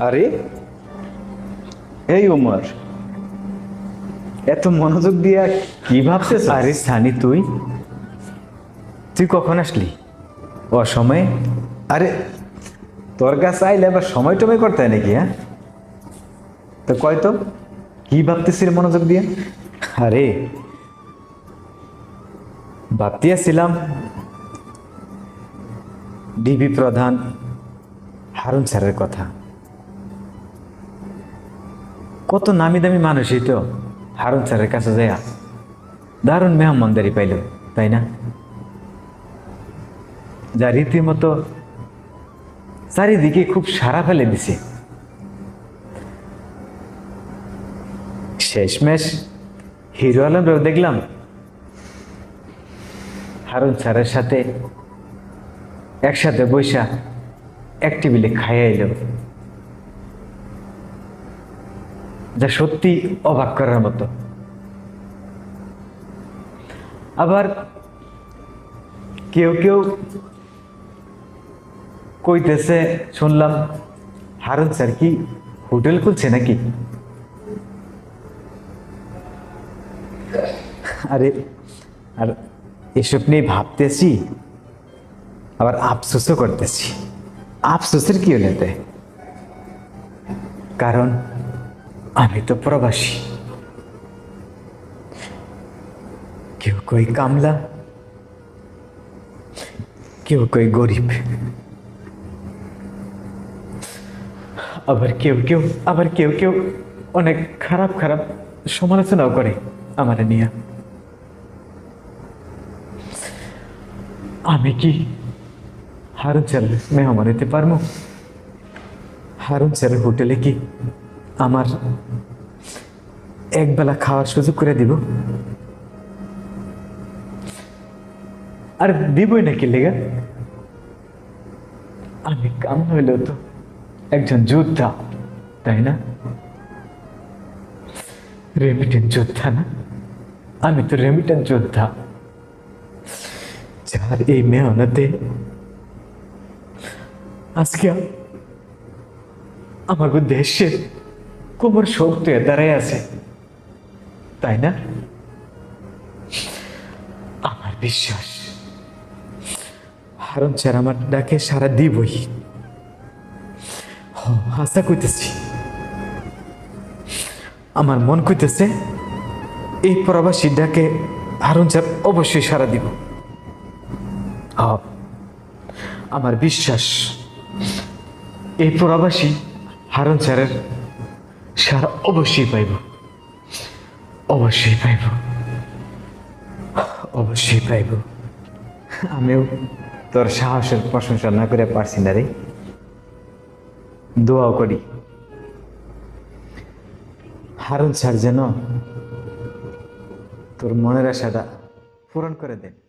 আরে? এই উমর এত মনোযোগ দিয়া কি ভাবছিস আরে সানি তুই? তুই কখন আসলি? অসময়ে? আরে তোর কাছে আইলে আবার সময় টময় করতে হয় নাকি হ্যাঁ? তো কয় তো কি ভাবতেছিস মনোযোগ দিয়ে? আরে ভাবতে আসছিলাম ডিবি প্রধান হারুন স্যারের কথা। কত নামি দামি মানুষই তো। হারুন স্যারের কাছে যায় দারুণ মেহমানদারি পাইল, তাই না? যা রীতিমতো চারিদিকে খুব সারা ফেলে দিছে। শেষমেশ হিরো আলমরাও দেখলাম হারুন স্যারের সাথে একসাথে বৈশা এক টেবিলে খাইয়া এলো যা সত্যি অবাক করার মতো। আবার কেউ কেউ কইতেছে, শুনলাম হারুন স্যার কি হোটেল খুলছে নাকি? আরে, আর এসব নিয়ে ভাবতেছি, আবার আফসোসও করতেছি। আফসোসের কি হলেতে কারণ আমি তো প্রবাসী। কেউ কই কামলা, কেউ কই গরিব। আবার কেউ কেউ, আবার কেউ কেউ অনেক খারাপ খারাপ সমালোচনাও করে আমার নিয়ে। আমি কি হারুন স্যারের মেহমান হতে পারব? হারুন স্যারের হোটেলে কি আমার একবেলা খাওয়ার সুযোগ করে দিব। আর দিবই নাকি লেগা? আমি কাম হইলেও তো একজন যোদ্ধা, তাই না? রেমিটেন্স যোদ্ধা না? আমি তো রেমিটেন্স যোদ্ধা। যার এই মেহনতে আজকে আমাকে দেশের কোমর শক্ত হয়ে দাঁড়ায় আছে, তাই না? আমার বিশ্বাস হারণ স্যার আমার ডাকে সারা দিবই। আশা কইতেছি, আমার মন কইতেছে এই প্রবাসী ডাকে হারুন স্যার অবশ্যই সারা দিব। আমার বিশ্বাস, এই প্রবাসী হারুন স্যারের সারা অবশ্যই পাইব। অবশ্যই পাইব। অবশ্যই পাইব। আমিও তোর সাহসের প্রশংসা না করে পারছি না রে। দোয়াও করি। হারুন স্যার যেন তোর মনের আশাটা পূরণ করে দেন।